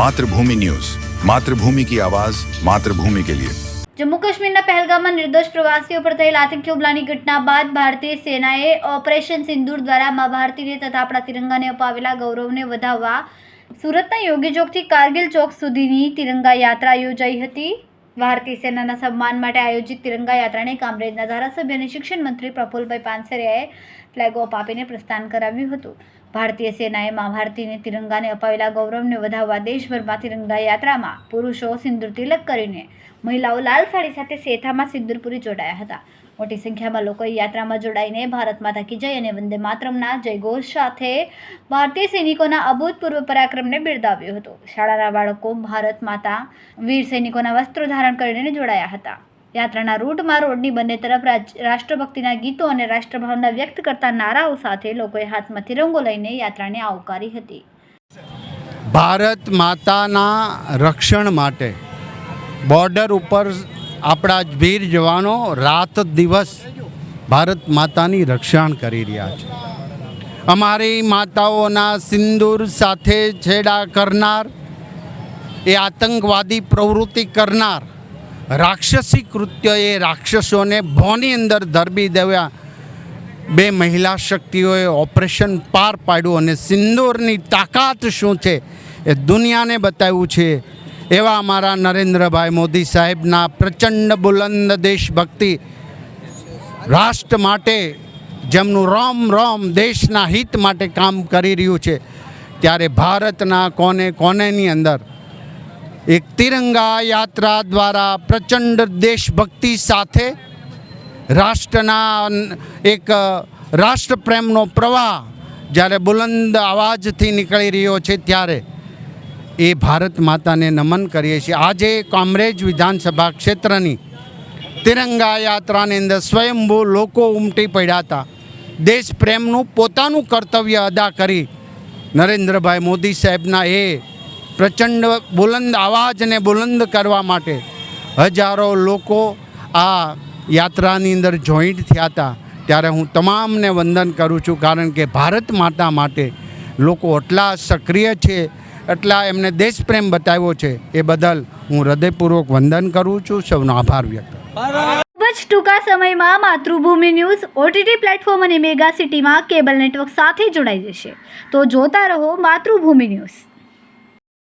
Mathrubhumi news. Mathrubhumi કી આવાજ, માતૃભૂમિ કે લિયે. જમ્મુ કાશ્મીરના પહેલગામમાં નિર્દોષ પ્રવાસીઓ પર થયેલ આતંકી હુમલાની ઘટના બાદ ભારતીય સેનાએ ઓપરેશન સિંદૂર દ્વારા મા ભારતીને તથા આપણા તિરંગાને અપાવેલા ગૌરવને વધાવવા સુરતના યોગી ચોકથી કારગિલ ચોક સુધીની તિરંગા યાત્રા યોજાઈ હતી. ભારતીય સેનાના સન્માન માટે આયોજિત તિરંગા યાત્રાને કામરેજના ધારાસભ્ય અને શિક્ષણ મંત્રી પ્રફુલભાઈ પાનસરિયાએ ફ્લેગ ઓફ આપીને પ્રસ્થાન કરાવ્યું હતું. ભારતીય સેનાએ ભારતીને તિરંગાને અપાવેલા ગૌરવને વધાવવા દેશભરમાં તિરંગા યાત્રામાં પુરુષો સિંદૂર તિલક કરીને મહિલાઓ લાલ સાડી સાથે સેથામાં સિંદૂરપુરી જોડાયા હતા. મોટી સંખ્યામાં લોકોએ યાત્રામાં જોડાઈને ભારત માતા કી જય અને વંદે માતરમના જયઘોષ સાથે ભારતીય સૈનિકોના અભૂતપૂર્વ પરાક્રમને બિરદાવ્યો હતો. શાળાના બાળકો ભારત માતા વીર સૈનિકોના વસ્ત્રો ધારણ કરીને જોડાયા હતા. યાત્રાના રૂટમાં રોડની બંને તરફ રાષ્ટ્રભક્તિના ગીતો અને રાષ્ટ્રભાવના વ્યક્ત કરતા નારાઓ સાથે લોકોએ હાથમાં તિરંગો લઈને યાત્રાને આવકારી હતી. ભારત માતાના રક્ષણ માટે બોર્ડર ઉપર આપણા વીર જવાનો રાત દિવસ ભારત માતાની રક્ષણ કરી રહ્યા છે. અમારી માતાઓના સિંદૂર સાથે છેડા કરનાર, એ આતંકવાદી પ્રવૃત્તિ કરનાર રાક્ષસી કૃત્ય એ રાક્ષસોને ભોની અંદર ધરબી દેવા બે મહિલા શક્તિઓએ ઓપરેશન પાર પાડ્યું અને સિંદૂરની તાકાત શું છે એ દુનિયાને બતાવ્યું છે. એવા અમારા નરેન્દ્રભાઈ મોદી સાહેબના પ્રચંડ બુલંદ દેશભક્તિ રાષ્ટ્ર માટે, જેમનું રોમ રોમ દેશના હિત માટે કામ કરી રહ્યું છે. ત્યારે ભારતના કોને કોનેની અંદર એક તિરંગા યાત્રા દ્વારા પ્રચંડ દેશભક્તિ સાથે રાષ્ટ્રના એક રાષ્ટ્રપ્રેમનો પ્રવાહ જ્યારે બુલંદ અવાજથી નીકળી રહ્યો છે ત્યારે એ ભારત માતાને નમન કરીએ છીએ. આજે કોમરેજ વિધાનસભા ક્ષેત્રની તિરંગા યાત્રાની અંદર સ્વયંભૂ લોકો ઉમટી પડ્યા હતા. દેશ પ્રેમનું પોતાનું કર્તવ્ય અદા કરી નરેન્દ્રભાઈ મોદી સાહેબના એ પ્રચંડ બુલંદ અવાજને બુલંદ કરવા માટે હજારો લોકો આ યાત્રાની અંદર જોઈન્ટ થયા હતા. ત્યારે હું તમામને વંદન કરું છું, કારણ કે ભારત માતા માટે લોકો એટલા સક્રિય છે, એટલા એમને દેશપ્રેમ બતાવ્યો છે. એ બદલ હું હૃદયપૂર્વક વંદન કરું છું, સૌનો આભાર વ્યક્ત ખૂબ જ ટૂંકા સમયમાં માતૃભૂમિ ન્યૂઝ ઓટીટી પ્લેટફોર્મ અને મેગા સિટીમાં કેબલ નેટવર્ક સાથે જોડાઈ જશે. તો જોતા રહો માતૃભૂમિ ન્યૂઝ.